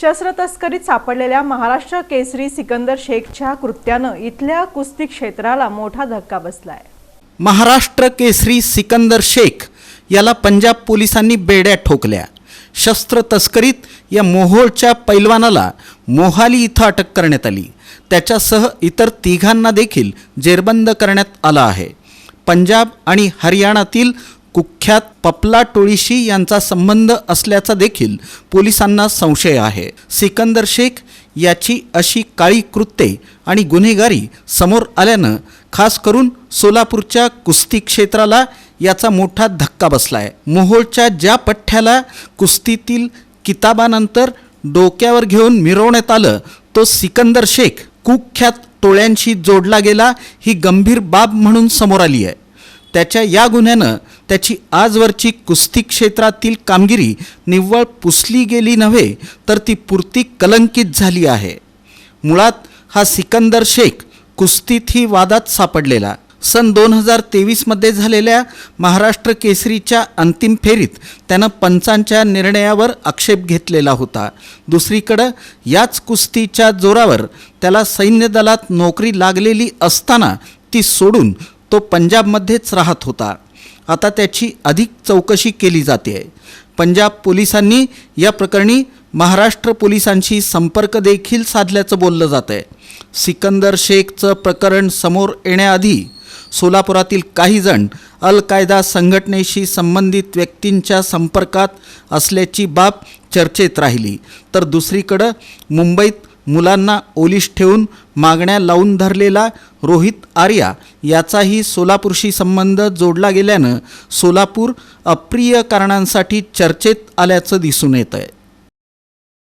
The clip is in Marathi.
शस्त्र तस्करीत सापडलेल्या महाराष्ट्र केसरी सिकंदर शेखच्या कृत्यानं इथल्या कुस्ती क्षेत्राला मोठा धक्का बसलाय. महाराष्ट्र केसरी सिकंदर शेख याला पंजाब पोलिसांनी बेड्या ठोकल्या. शस्त्र तस्करीत या मोहोळच्या पैलवानाला मोहाली इथं अटक करण्यात आली. त्याच्यासह इतर तिघांना देखील जेरबंद करण्यात आलं आहे. पंजाब आणि हरियाणातील कुख्यात पपला टोळीशी यांचा संबंध असल्याचा देखील पोलिसांना संशय आहे. सिकंदर शेख याची अशी काळी कृत्ये आणि गुन्हेगारी समोर आल्यानं खास करून सोलापूरच्या कुस्ती क्षेत्राला याचा मोठा धक्का बसला आहे मोहोळच्या ज्या पठ्ठ्याला कुस्तीतील किताबानंतर डोक्यावर घेऊन मिरवण्यात आलं तो सिकंदर शेख कुख्यात टोळ्यांशी जोडला गेला ही गंभीर बाब म्हणून समोर आली आहे त्याच्या या गुन्ह्यानं त्याची आजवरची कुस्ती क्षेत्रातील कामगिरी निव्वळ पुसली गेली नव्हे तर ती पुरती कलंकित झाली आहे. मुळात हा सिकंदर शेख कुस्तीतही वादात सापडलेला. सन दोन हजार तेवीसमध्ये झालेल्या महाराष्ट्र केसरीच्या अंतिम फेरीत त्यानं पंचांच्या निर्णयावर आक्षेप घेतलेला होता. दुसरीकडं याच कुस्तीच्या जोरावर त्याला सैन्य दलात नोकरी लागलेली असताना ती सोडून तो पंजाबमध्येच राहत होता. आता त्याची अधिक चौकशी केली जाते. आहे पंजाब पोलिसांनी या प्रकरणी महाराष्ट्र पोलिसांशी संपर्क देखील साधल्याचं बोललं जात आहे सिकंदर शेखचं प्रकरण समोर येण्याआधी सोलापुरातील काही जण अल कायदा संघटनेशी संबंधित व्यक्तींच्या संपर्कात असल्याची बाब चर्चेत राहिली. तर दुसरीकडं मुंबईत मुलांना ओलीस ठेवून मागण्या लावून धरलेला रोहित आर्या याचाही सोलापूरशी संबंध जोडला गेल्यानं सोलापूर अप्रिय कारणांसाठी चर्चेत आल्याचं दिसून येत आहे